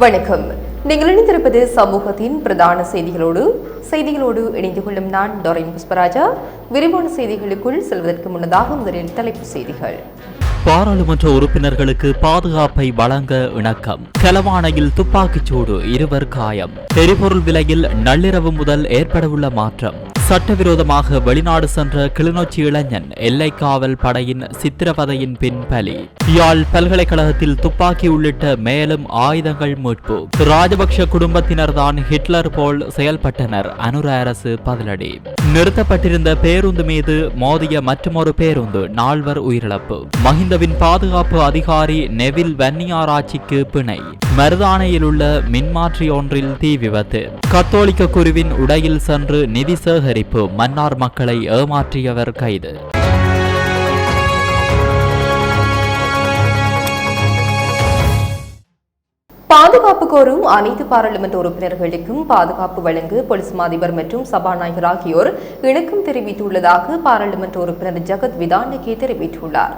வணக்கம். நீங்கள் இணைந்திருப்பது சமூகத்தின் பிரதான செய்திகளோடு. செய்திகளோடு இணைந்து கொள்ளும் நான் டொரைன் புஷ்பராஜா. விரிவான செய்திகளுக்குள் செல்வதற்கு முன்னதாக முதலில் தலைப்பு செய்திகள். பாராளுமன்ற உறுப்பினர்களுக்கு பாதுகாப்பை வழங்க இணக்கம். கலவானையில் துப்பாக்கிச்சூடு இருவர் காயம். எரிபொருள் விலையில் நள்ளிரவு முதல் ஏற்படவுள்ள மாற்றம். சட்டவிரோதமாக வெளிநாடு சென்ற கிளிநொச்சி இளைஞன் எல்லை காவல் படையின் சித்திரவதையின் பின் பலி. யாழ் பல்கலைக்கழகத்தில் துப்பாக்கி உள்ளிட்ட மேலும் ஆயுதங்கள் மீட்பு. ராஜபக்ஷ குடும்பத்தினர்தான் ஹிட்லர் போல் செயல்பட்டனர் அனுர அரசு பதிலடி. நிறுத்தப்பட்டிருந்த பேருந்து மீது மோதிய மற்றொரு பேருந்து நால்வர் உயிரிழப்பு. மஹிந்தவின் பாதுகாப்பு அதிகாரி நெவில் வன்னியாராட்சிக்கு பிணை. மருதானையில் உள்ள மின்மாற்றி ஒன்றில் தீ விபத்து. கத்தோலிக்க குருவின் உடையில் சென்று நிதி சேகரி தயாரிப்பு மன்னார் மக்களை ஏமாற்றியவர் கைது. பாதுகாப்பு கோரும் அனைத்து பாராளுமன்ற உறுப்பினர்களுக்கும் பாதுகாப்பு வழங்க போலீஸ் மாதிபர் மற்றும் சபாநாயகர் ஆகியோர் இணக்கம் தெரிவித்துள்ளதாக பாராளுமன்ற உறுப்பினர் ஜகத் விதானகே தெரிவித்துள்ளார்.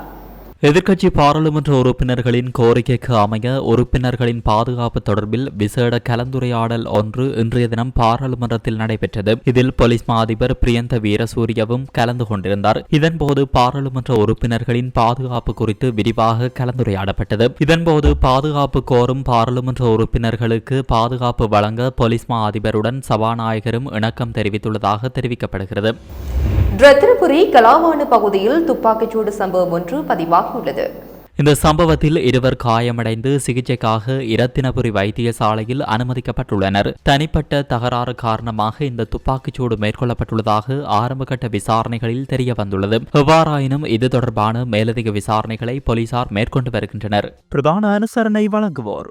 எதிர்க்கட்சி பாராளுமன்ற உறுப்பினர்களின் கோரிக்கைக்கு அமைய உறுப்பினர்களின் பாதுகாப்பு தொடர்பில் விசேட கலந்துரையாடல் ஒன்று இன்றைய தினம் பாராளுமன்றத்தில் நடைபெற்றது. இதில் போலீஸ் மா அதிபர் பிரியந்த வீரசூரியவும் கலந்து கொண்டிருந்தார். இதன்போது பாராளுமன்ற உறுப்பினர்களின் பாதுகாப்பு குறித்து விரிவாக கலந்துரையாடப்பட்டது. இதன்போது பாதுகாப்பு கோரும் பாராளுமன்ற உறுப்பினர்களுக்கு பாதுகாப்பு வழங்க போலீஸ் மா அதிபருடன் சபாநாயகரும் இணக்கம் தெரிவித்துள்ளதாக தெரிவிக்கப்படுகிறது. ரத்தினபுரி கலாவான பகுதியில் துப்பாக்கிச்சூடு சம்பவம் ஒன்று பதிவாகியுள்ளது. இந்த சம்பவத்தில் இருவர் காயமடைந்து சிகிச்சைக்காக இரத்தினபுரி வைத்தியசாலையில் அனுமதிக்கப்பட்டுள்ளனர். தனிப்பட்ட தகராறு காரணமாக இந்த துப்பாக்கிச்சூடு மேற்கொள்ளப்பட்டுள்ளதாக ஆரம்பகட்ட விசாரணைகளில் தெரிய வந்துள்ளது எவ்வாறாயினும் இது தொடர்பான மேலதிக விசாரணைகளை போலீசார் மேற்கொண்டு வருகின்றனர். பிரதான அனுசரணை வழங்குவோர்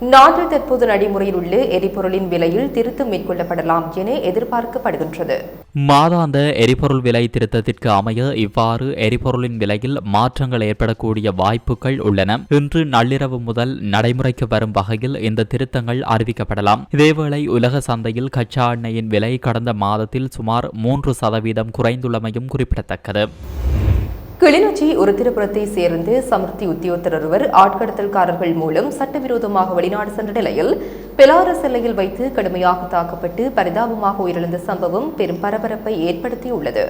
நாட்டில் தற்போது நடைமுறையில் உள்ள எரிபொருளின் விலையில் திருத்தம் மேற்கொள்ளப்படலாம் என எதிர்பார்க்கப்படுகின்றது. மாதாந்த எரிபொருள் விலை திருத்தத்திற்கு அமைய இவ்வாறு எரிபொருளின் விலையில் மாற்றங்கள் ஏற்படக்கூடிய வாய்ப்புகள் உள்ளன. இன்று நள்ளிரவு முதல் நடைமுறைக்கு வரும் வகையில் இந்த திருத்தங்கள் அறிவிக்கப்படலாம். இதேவேளை உலக சந்தையில் கச்சா எண்ணெயின் விலை கடந்த மாதத்தில் சுமார் மூன்று சதவீதம் குறைந்துள்ளமையும் குறிப்பிடத்தக்கது. கிளிநொச்சி உருத்திரபுரத்தை சேர்ந்து சமர்த்தி உத்தியோகத்தர் ஒருவர் ஆட்கடத்தல்காரர்கள் மூலம் சட்டவிரோதமாக வெளிநாடு சென்ற நிலையில் பெலாரஸ் எல்லையில் வைத்து கடுமையாக தாக்கப்பட்டு பரிதாபமாக உயிரிழந்த சம்பவம் பெரும் பரபரப்பை ஏற்படுத்தியுள்ளது.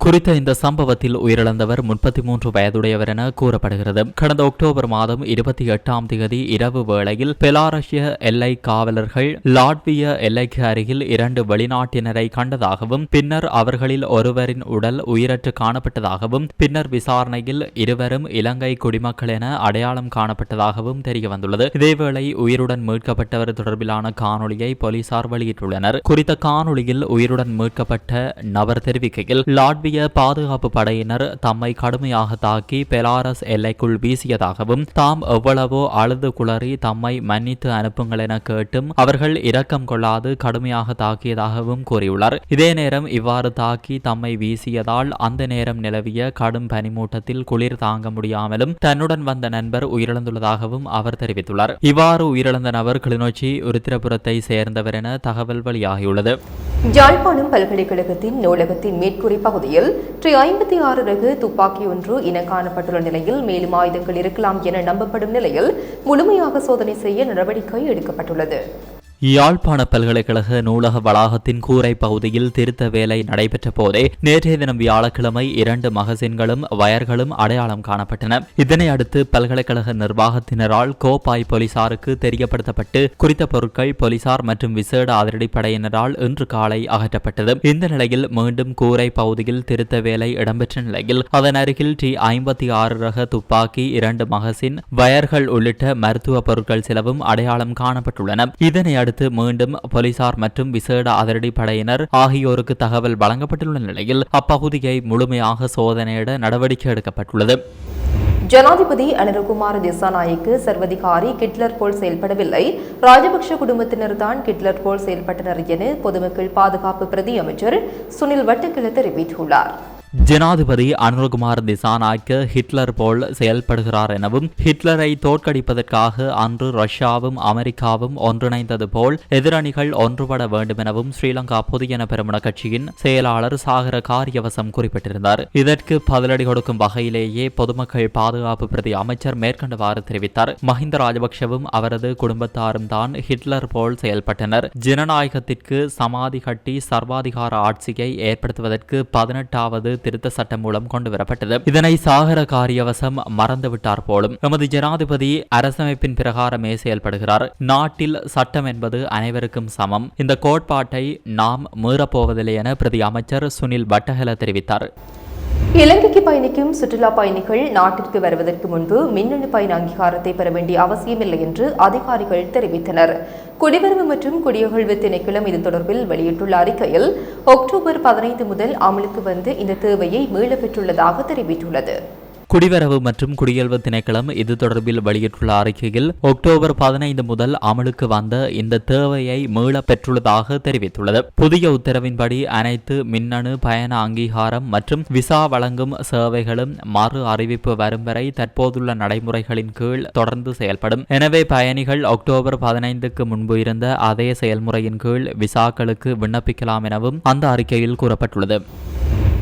குறித்த இந்த சம்பவத்தில் உயிரிழந்தவர் முப்பத்தி மூன்று வயதுடையவர் என கூறப்படுகிறது. கடந்த அக்டோபர் மாதம் இருபத்தி எட்டாம் தேதி இரவு வேளையில் பெலாரஷ்ய எல்லை காவலர்கள் லாட்விய எல்லைக்கு அருகில் இரண்டு வெளிநாட்டினரை கண்டதாகவும் பின்னர் அவர்களில் ஒருவரின் உடல் உயிரற்று காணப்பட்டதாகவும் பின்னர் விசாரணையில் இருவரும் இலங்கை குடிமக்கள் என அடையாளம் காணப்பட்டதாகவும் தெரிய வந்துள்ளது இதேவேளை உயிருடன் மீட்கப்பட்டவர் தொடர்பிலான காணொளியை போலீசார் வெளியிட்டுள்ளனர். குறித்த காணொளியில் உயிருடன் மீட்கப்பட்ட நபர் தெரிவிக்கையில் லாட்விய பாதுகாப்பு படையினர் தம்மை கடுமையாக தாக்கி பெலாரஸ் எல்லைக்குள் வீசியதாகவும் தாம் எவ்வளவோ அழுது குளறி தம்மை மன்னித்து அனுப்புங்கள் என கேட்டும் அவர்கள் இரக்கம் கொள்ளாது கடுமையாக தாக்கியதாகவும் கூறியுள்ளார். இதே நேரம் இவ்வாறு தாக்கி தம்மை வீசியதால் அந்த நேரம் நிலவிய கடும் பனிமூட்டத்தில் குளிர் தாங்க முடியாமலும் தன்னுடன் வந்த நண்பர் உயிரிழந்துள்ளதாகவும் அவர் தெரிவித்துள்ளார். இவ்வாறு உயிரிழந்த நபர் கிளிநொச்சி உருத்திரபுரத்தை சேர்ந்தவர் என தகவல் வெளியாகியுள்ளது. யாழ்ப்பாணம் பல்கலைக்கழகத்தின் நூலகத்தின் மேற்கூரை பகுதியில் ட்ரி ஐம்பத்தி ஆறு ரகு துப்பாக்கி ஒன்று இன காணப்பட்டுள்ள நிலையில் மேலும் ஆயுதங்கள் இருக்கலாம் என நம்பப்படும் நிலையில் முழுமையாக சோதனை செய்ய நடவடிக்கை எடுக்கப்பட்டுள்ளது. யாழ்ப்பாண பல்கலைக்கழக நூலக வளாகத்தின் கூரை பகுதியில் திருத்த வேலை நடைபெற்ற போதே நேற்றைய தினம் வியாழக்கிழமை இரண்டு மகசின்களும் வயர்களும் அடையாளம் காணப்பட்டன. இதனை அடுத்து பல்கலைக்கழக நிர்வாகத்தினரால் கோப்பாய் போலீசாருக்கு தெரியப்படுத்தப்பட்டு குறித்த பொருட்கள் போலீசார் மற்றும் விசேட அதிரடிப்படையினரால் இன்று காலை அகற்றப்பட்டது. இந்த நிலையில் மீண்டும் கூரை பகுதியில் திருத்த வேலை இடம்பெற்ற நிலையில் அதன் அருகில் டி ஐம்பத்தி ஆறு ரக துப்பாக்கி இரண்டு மகசின் வயர்கள் உள்ளிட்ட மருத்துவ பொருட்கள் சிலவும் அடையாளம் காணப்பட்டுள்ளன. இதனை அடுத்து மீண்டும் போலீசார் மற்றும் விசேட அதிரடி படையினர் ஆகியோருக்கு தகவல் வழங்கப்பட்டுள்ள நிலையில் அப்பகுதியை முழுமையாக சோதனையிட நடவடிக்கை எடுக்கப்பட்டுள்ளது. ஜனாதிபதி அனிருகுமார் திசாநாயக்கு சர்வதிகாரி கிட்லர் போல் செயல்படவில்லை. ராஜபக்ஷ குடும்பத்தினர்தான் கிட்லர் போல் செயல்பட்டனர் என பொதுமக்கள் பாதுகாப்பு பிரதி அமைச்சர் சுனில் வட்டக்கிள தெரிவித்துள்ளார். ஜனாதிபதி அனுரகுமார் திசாநாயக்க ஹிட்லர் போல் செயல்படுகிறார் எனவும் ஹிட்லரை தோற்கடிப்பதற்காக அன்று ரஷ்யாவும் அமெரிக்காவும் ஒன்றிணைந்தது போல் எதிரணிகள் ஒன்றுபட வேண்டும் எனவும் ஸ்ரீலங்கா பொதுஜன பெருமன கட்சியின் செயலாளர் சாகர காரியவசம் குறிப்பிட்டிருந்தார். இதற்கு பதிலடி கொடுக்கும் வகையிலேயே பொதுமக்கள் பாதுகாப்பு பிரதி அமைச்சர் மேற்கண்டவாறு தெரிவித்தார். மஹிந்த ராஜபக்ஷவும் அவரது குடும்பத்தாரும் தான் ஹிட்லர் போல் செயல்பட்டனர். ஜனநாயகத்திற்கு சமாதி கட்டி சர்வாதிகார ஆட்சியை ஏற்படுத்துவதற்கு பதினெட்டாவது திருத்த சட்டம் மூலம் கொண்டு வரப்பட்டது இதனை சாகர காரியவசம் மறந்துவிட்டார் போலும் எமது ஜனாதிபதி அரசமைப்பின் பிரகாரமே செயல்படுகிறார். நாட்டில் சட்டம் என்பது அனைவருக்கும் சமம். இந்த கோட்பாட்டை நாம் மீறப்போவதில்லை என பிரதி அமைச்சர் சுனில் பட்டஹல தெரிவித்தார். இலங்கைக்கு பயணிக்கும் சுற்றுலா பயணிகள் நாட்டிற்கு வருவதற்கு முன்பு மின்னணு பயண அங்கீகாரத்தை பெற வேண்டிய அவசியமில்லை என்று அதிகாரிகள் தெரிவித்தனர். குடிவரவு மற்றும் குடியகழ்வு திணைக்களம் இது தொடர்பில் வெளியிட்டுள்ள அறிக்கையில் அக்டோபர் பதினைந்து முதல் அமலுக்கு வந்து இந்த தேவையை மீளப் பெற்றுள்ளதாக தெரிவித்துள்ளது. குடிவரவு மற்றும் குடியல்வு திணைக்களம் இது தொடர்பில் வெளியிட்டுள்ள அறிக்கையில் அக்டோபர் பதினைந்து முதல் அமலுக்கு வந்த இந்த தேவையை மீள பெற்றுள்ளதாக தெரிவித்துள்ளது. புதிய உத்தரவின்படி அனைத்து மின்னணு பயண அங்கீகாரம் மற்றும் விசா வழங்கும் சேவைகளும் மறு அறிவிப்பு வரும் வரை தற்போதுள்ள நடைமுறைகளின் கீழ் தொடர்ந்து செயல்படும். எனவே பயணிகள் அக்டோபர் பதினைந்துக்கு முன்பு இருந்த அதே செயல்முறையின் கீழ் விசாக்களுக்கு விண்ணப்பிக்கலாம் எனவும் அந்த அறிக்கையில் கூறப்பட்டுள்ளது.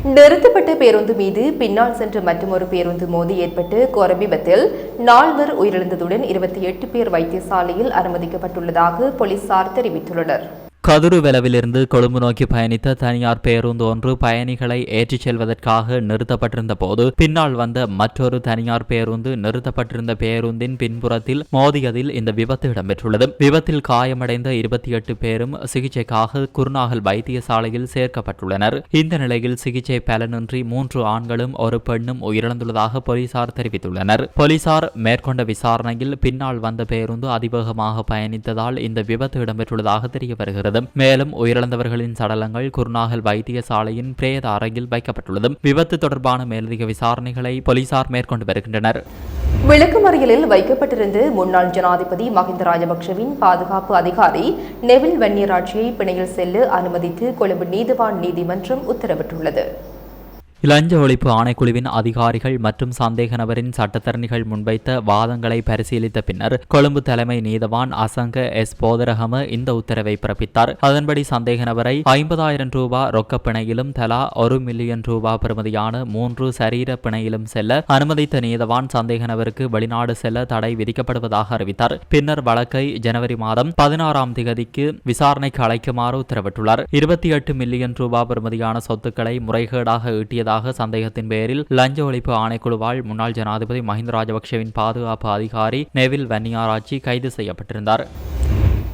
நிறுத்தப்பட்ட பேருந்து மீது பின்னால் சென்ற மற்றொரு பேருந்து மோதி ஏற்பட்டு கோர விபத்தில் நால்வர் உயிரிழந்ததுடன் இருபத்தி எட்டு பேர் வைத்தியசாலையில் அனுமதிக்கப்பட்டுள்ளதாக போலீசார் தெரிவித்துள்ளனர். கதுருவெலவிலிருந்து கொழும்பு நோக்கி பயணித்த தனியார் பேருந்து ஒன்று பயணிகளை ஏற்றிச் செல்வதற்காக நிறுத்தப்பட்டிருந்த போது பின்னால் வந்த மற்றொரு தனியார் பேருந்து நிறுத்தப்பட்டிருந்த பேருந்தின் பின்புறத்தில் மோதியதில் இந்த விபத்து இடம்பெற்றுள்ளது. விபத்தில் காயமடைந்த இருபத்தி எட்டு பேரும் சிகிச்சைக்காக குருநாகல் வைத்தியசாலையில் சேர்க்கப்பட்டுள்ளனர். இந்த நிலையில் சிகிச்சை பலனின்றி மூன்று ஆண்களும் ஒரு பெண்ணும் உயிரிழந்துள்ளதாக போலீசார் தெரிவித்துள்ளனர். போலீசார் மேற்கொண்ட விசாரணையில் பின்னால் வந்த பேருந்து அதிவேகமாக பயணித்ததால் இந்த விபத்து இடம்பெற்றுள்ளதாக தெரிய வருகிறது. மேலும் உயிரிழந்தவர்களின் சடலங்கள் குருநாகல் வைத்தியசாலையின் பிரேத அறையில் வைக்கப்பட்டுள்ளது விபத்து தொடர்பான மேலதிக விசாரணைகளை போலீசார் மேற்கொண்டு வருகின்றனர். விளக்கமறியலில் வைக்கப்பட்டிருந்து முன்னாள் ஜனாதிபதி மஹிந்த ராஜபக்சவின் பாதுகாப்பு அதிகாரி நெவில் வன்னியராட்சியை பிணையில் செல்ல அனுமதித்து கொழும்பு நீதிவான் நீதிமன்றம் உத்தரவிட்டுள்ளது. இலஞ்ச ஒழிப்பு ஆணைக்குழுவின் அதிகாரிகள் மற்றும் சந்தேக நபரின் சட்டத்தரணிகள் முன்வைத்த வாதங்களை பரிசீலித்த பின்னர் கொழும்பு தலைமை நீதவான் அசங்க எஸ். போதரகம இந்த உத்தரவை பிறப்பித்தார். அதன்படி சந்தேக நபரை ஐம்பதாயிரம் ரூபாய் ரொக்க பிணையிலும் தலா ஒரு மில்லியன் ரூபாய் பெறுமதியான மூன்று சரீர பிணையிலும் செல்ல அனுமதித்த நீதவான் சந்தேக நபருக்கு வெளிநாடு செல்ல தடை விதிக்கப்படுவதாக அறிவித்தார். பின்னர் வழக்கை ஜனவரி மாதம் பதினாறாம் திகதிக்கு விசாரணைக்கு அழைக்குமாறு உத்தரவிட்டுள்ளார். இருபத்தி எட்டு மில்லியன் ரூபாய் பெறுமதியான சொத்துக்களை முறைகேடாக ஈட்டியதாக சந்தேகத்தின் பேரில் லஞ்ச ஒழிப்பு ஆணைக்குழுவால் முன்னாள் ஜனாதிபதி மஹிந்த ராஜபக்ஷவின் பாதுகாப்பு அதிகாரி நெவில் வன்னியாராச்சி கைது செய்யப்பட்டிருந்தார்.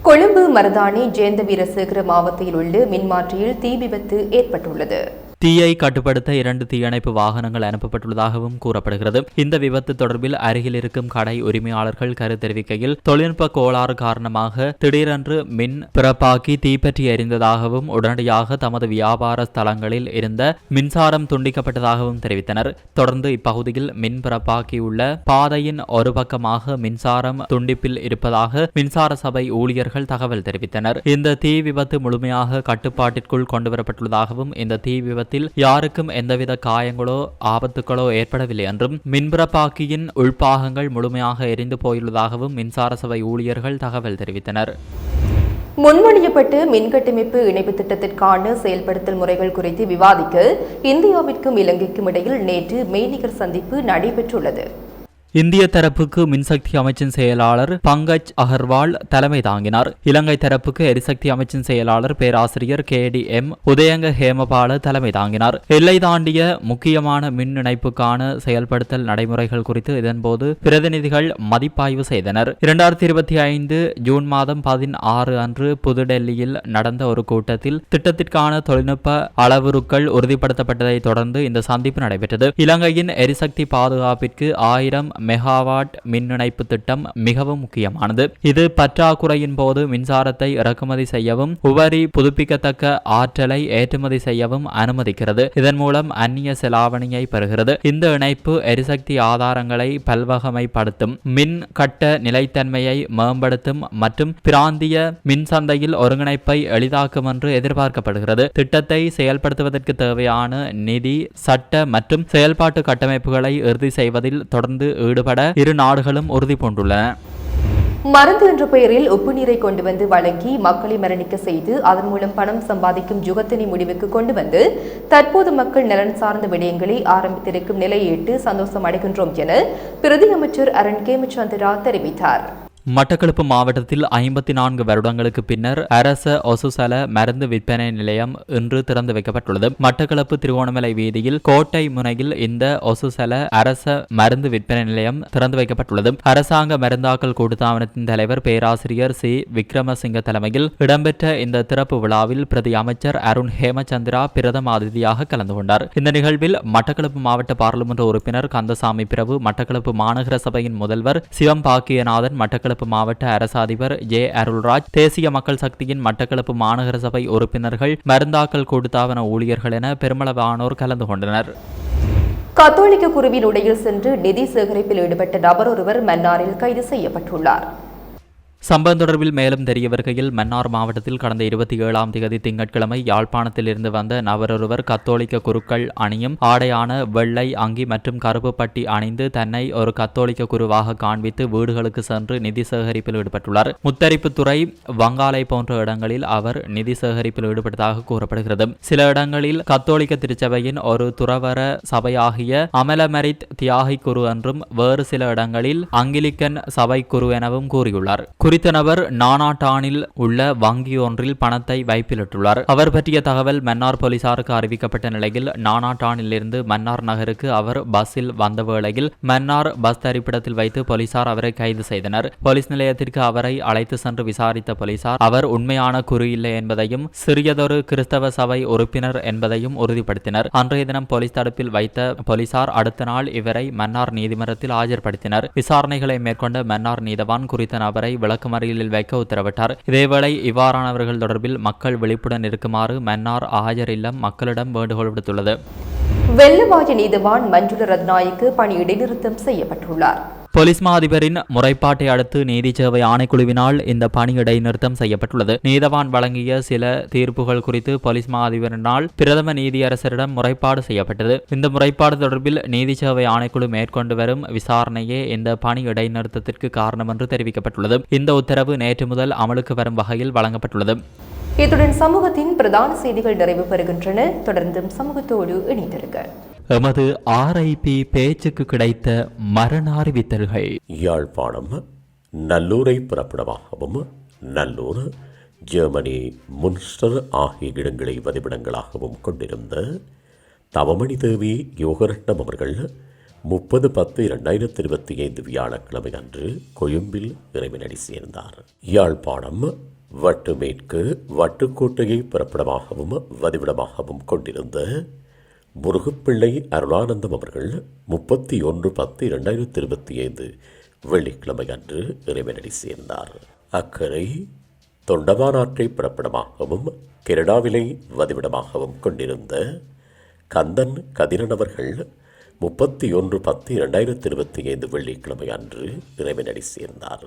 கொழும்பு மருதாணி ஜேந்த வீரசேகர மாவட்டத்தில் உள்ள மின்மாற்றியில் தீ விபத்து ஏற்பட்டுள்ளது. தீயை கட்டுப்படுத்த இரண்டு தீயணைப்பு வாகனங்கள் அனுப்பப்பட்டுள்ளதாகவும் கூறப்படுகிறது. இந்த விபத்து தொடர்பில் அருகில் இருக்கும் கடை உரிமையாளர்கள் கரு தெரிவிக்கையில் தொழில்நுட்ப கோளாறு காரணமாக திடீரென்று மின் பிறப்பாக்கி தீப்பற்றி எரிந்ததாகவும் உடனடியாக தமது வியாபார ஸ்தலங்களில் இருந்த மின்சாரம் துண்டிக்கப்பட்டதாகவும் தெரிவித்தனர். தொடர்ந்து இப்பகுதியில் மின் பிறப்பாக்கியுள்ள பாதையின் ஒரு பக்கமாக மின்சாரம் துண்டிப்பில் இருப்பதாக மின்சார சபை ஊழியர்கள் தகவல் தெரிவித்தனர். இந்த தீ விபத்து முழுமையாக கட்டுப்பாட்டிற்குள் கொண்டுவரப்பட்டுள்ளதாகவும் இந்த தீ விபத்து விபத்தில் யாருக்கும் எந்தவித காயங்களோ ஆபத்துகளோ ஏற்படவில்லை என்றும் மின்புறப்பாக்கியின் உள்பாகங்கள் முழுமையாக எரிந்து போயுள்ளதாகவும் மின்சார சபை ஊழியர்கள் தகவல் தெரிவித்தனர். முன்மொழியப்பட்டு மின்கட்டமைப்பு இணைப்பு திட்டத்திற்கான செயல்படுத்தல் முறைகள் குறித்து விவாதிக்க இந்தியாவிற்கும் இலங்கைக்கும் இடையில் நேற்று மெய்நிகர் சந்திப்பு நடைபெற்றுள்ளது. இந்திய தரப்புக்கு மின்சக்தி அமைச்சின் செயலாளர் பங்கஜ் அகர்வால் தலைமை தாங்கினார். இலங்கை தரப்புக்கு எரிசக்தி அமைச்சின் செயலாளர் பேராசிரியர் K D M Udayanga Hemapala தலைமை தாங்கினார். எல்லை தாண்டிய முக்கியமான மின் இணைப்புக்கான செயல்படுத்தல் நடைமுறைகள் குறித்து இதன்போது பிரதிநிதிகள் மதிப்பாய்வு செய்தனர். இரண்டாயிரத்தி இருபத்தி ஐந்து ஜூன் மாதம் பதினாறு அன்று புதுடெல்லியில் நடந்த ஒரு கூட்டத்தில் திட்டத்திற்கான தொழில்நுட்ப அளவுருக்கள் உறுதிப்படுத்தப்பட்டதை தொடர்ந்து இந்த சந்திப்பு நடைபெற்றது. இலங்கையின் எரிசக்தி பாதுகாப்பிற்கு ஆயிரம் மெகாவாட் மின் இணைப்பு திட்டம் மிகவும் முக்கியமானது. இது பற்றாக்குறையின் போது மின்சாரத்தை இறக்குமதி செய்யவும் உபரி புதுப்பிக்கத்தக்க ஆற்றலை ஏற்றுமதி செய்யவும் அனுமதிக்கிறது. இதன் மூலம் அந்நிய செலாவணியை பெறுகிறது. இந்த இணைப்பு எரிசக்தி ஆதாரங்களை பல்வகமைப்படுத்தும் மின் கட்ட நிலைத்தன்மையை மேம்படுத்தும் மற்றும் பிராந்திய மின் சந்தையில் ஒருங்கிணைப்பை எளிதாக்கும் என்று எதிர்பார்க்கப்படுகிறது. திட்டத்தை செயல்படுத்துவதற்கு தேவையான நிதி சட்ட மற்றும் செயல்பாட்டு கட்டமைப்புகளை இறுதி செய்வதில் தொடர்ந்து ஈடுபட இரு நாடுகளும் உறுதி பூண்டுள்ளன. மருந்து என்ற பெயரில் உப்பு நீரை கொண்டு வந்து வழங்கி மக்களை மரணிக்க செய்து அதன் மூலம் பணம் சம்பாதிக்கும் யுகத்தினை முடிவுக்கு கொண்டு வந்து தற்போது மக்கள் நலன் சார்ந்த விடயங்களை ஆரம்பித்திருக்கும் நிலையேட்டு சந்தோஷம் அடைகின்றோம் என பிரதி அமைச்சர் அருண் கேமச்சந்திரா தெரிவித்தார். மட்டக்களப்பு மாவட்டத்தில் ஐம்பத்தி நான்கு வருடங்களுக்கு பின்னர் அரச ஒசுசல மருந்து விற்பனை நிலையம் இன்று திறந்து வைக்கப்பட்டுள்ளது. மட்டக்களப்பு திருவோணமலை வீதியில் கோட்டை முனையில் இந்த ஒசுசல அரச மருந்து விற்பனை நிலையம் திறந்து வைக்கப்பட்டுள்ளது. அரசாங்க மருந்தாக்கல் கூட்டுத்தாபனத்தின் தலைவர் பேராசிரியர் சி. விக்ரமசிங்க தலைமையில் இடம்பெற்ற இந்த திறப்பு விழாவில் பிரதி அமைச்சர் அருண் ஹேமச்சந்திரா பிரதம அதிதியாக கலந்து கொண்டார். இந்த நிகழ்வில் மட்டக்களப்பு மாவட்ட பாராளுமன்ற உறுப்பினர் கந்தசாமி பிரபு மட்டக்களப்பு மாநகர சபையின் முதல்வர் சிவம் பாக்கியநாதன் மட்டக்களப்பு மட்டக்களப்பு மாவட்ட அரச அதிபர் ஜே. அருள்ராஜ் தேசிய மக்கள் சக்தியின் மட்டக்களப்பு மாநகர சபை உறுப்பினர்கள் மருந்தாக்கல் கொடுத்தாவன ஊழியர்கள் என பெருமளவானோர் கலந்து கொண்டனர். கத்தோலிக்க குருவின் உடையில் சென்று நிதி சேகரிப்பில் ஈடுபட்ட நபர் ஒருவர் மன்னாரில் கைது செய்யப்பட்டுள்ளார். சம்பவம் தொடர்பில் மேலும் தெரிய வருகையில் மன்னார் மாவட்டத்தில் கடந்த இருபத்தி ஏழாம் தேதி திங்கட்கிழமை யாழ்ப்பாணத்தில் இருந்து வந்த நபரொருவர் கத்தோலிக்க குருக்கள் அணியும் ஆடையான வெள்ளை அங்கி மற்றும் கருப்பு பட்டி அணிந்து தன்னை ஒரு கத்தோலிக்க குருவாக காண்பித்து வீடுகளுக்கு சென்று நிதி சேகரிப்பில் ஈடுபட்டுள்ளார். முத்தரிப்புத்துறை வங்காலை போன்ற இடங்களில் அவர் நிதி சேகரிப்பில் ஈடுபட்டதாக கூறப்படுகிறது. சில இடங்களில் கத்தோலிக்க திருச்சபையின் ஒரு துறவர சபையாகிய அமலமரித் தியாகி குரு என்றும் வேறு சில இடங்களில் அங்கிலிக்கன் சபை குரு எனவும் கூறியுள்ளார். குறித்த நபர் நானாட்டானில் உள்ள வங்கி ஒன்றில் பணத்தை வைப்பிலிட்டுள்ளார். அவர் பற்றிய தகவல் மன்னார் போலீசாருக்கு அறிவிக்கப்பட்ட நிலையில் நானாட்டானிலிருந்து மன்னார் நகருக்கு அவர் பஸ்ஸில் வந்த வேளையில் மன்னார் பஸ் தரிப்பிடத்தில் வைத்து போலீசார் அவரை கைது செய்தனர். போலீஸ் நிலையத்திற்கு அவரை அழைத்து சென்று விசாரித்த போலீசார் அவர் உண்மையான குறி இல்லை என்பதையும் சிறியதொரு கிறிஸ்தவ சபை உறுப்பினர் என்பதையும் உறுதிப்படுத்தினர். அன்றைய தினம் போலீஸ் தடுப்பில் வைத்த போலீசார் அடுத்த நாள் இவரை மன்னார் நீதிமன்றத்தில் ஆஜர்படுத்தினர். விசாரணைகளை மேற்கொண்ட மன்னார் நீதவான் குறித்த நபரை விளக்க மறியலில் வைக்க உத்தரவிட்டார். இதேவேளை இவ்வாறானவர்கள் தொடர்பில் மக்கள் விழிப்புடன் இருக்குமாறு மன்னார் ஆஜர் இல்லம் மக்களிடம் வேண்டுகோள் விடுத்துள்ளது. வெள்ளவாய நீதிவான் மஞ்சுள ரத்நாய்க்கு பணி இடைநிறுத்தம் செய்யப்பட்டுள்ளார். போலீஸ் மா அதிபரின் முறைப்பாட்டை அடுத்து நீதி சேவை ஆணைக்குழுவினால் இந்த பணி இடைநிறுத்தம் செய்யப்பட்டுள்ளது. நீதவான் வழங்கிய சில தீர்ப்புகள் குறித்து போலீஸ் மா அதிபரினால் பிரதம நீதியரசரிடம் முறைப்பாடு செய்யப்பட்டது. இந்த முறைப்பாடு தொடர்பில் நீதி சேவை ஆணைக்குழு மேற்கொண்டு வரும் விசாரணையே இந்த பணி இடைநிறுத்தத்திற்கு காரணம் என்று தெரிவிக்கப்பட்டுள்ளது. இந்த உத்தரவு நேற்று முதல் அமலுக்கு வரும் வகையில் வழங்கப்பட்டுள்ளது. இத்துடன் சமூகத்தின் பிரதான செய்திகள் நிறைவு பெறுகின்றன. தொடர்ந்தும் சமூகத்தோடு இணைந்திருக்க எமது ஆர்ஐபி பேச்சுக்கு கிடைத்த மரண அறிவித்தல்கள் யாழ்ப்பாணம் நல்லூரை பிறப்பிடமாகவும் நல்லூர் ஜெர்மனி முன்ஸ்டர் ஆகிய இடங்களை வதிவிடங்களாகவும் கொண்டிருந்த தவமணி தேவி யோகரட்னம் அவர்கள் முப்பது பத்து இரண்டாயிரத்தி இருபத்தி ஐந்து வியாழக்கிழமை அன்று கொழும்பில் இறைவனடி சேர்ந்தார். யாழ்ப்பாணம் வட்டுமேற்கு வட்டுக்கோட்டையை பிறப்பிடமாகவும் வதிவிடமாகவும் கொண்டிருந்த முருகப்பிள்ளை அருளானந்தம் அவர்கள் முப்பத்தி ஒன்று பத்து இரண்டாயிரத்தி இருபத்தி ஐந்து வெள்ளிக்கிழமை அன்று இறைவனடி சேர்ந்தார். அக்கறை தொண்டமானாற்றை பிறப்பிடமாகவும் கெனடாவிலை வதிவிடமாகவும் கொண்டிருந்த கந்தன் கதிரன் அவர்கள் முப்பத்தி ஒன்று பத்து இரண்டாயிரத்தி இருபத்தி ஐந்து வெள்ளிக்கிழமை அன்று இறைவனடி சேர்ந்தார்.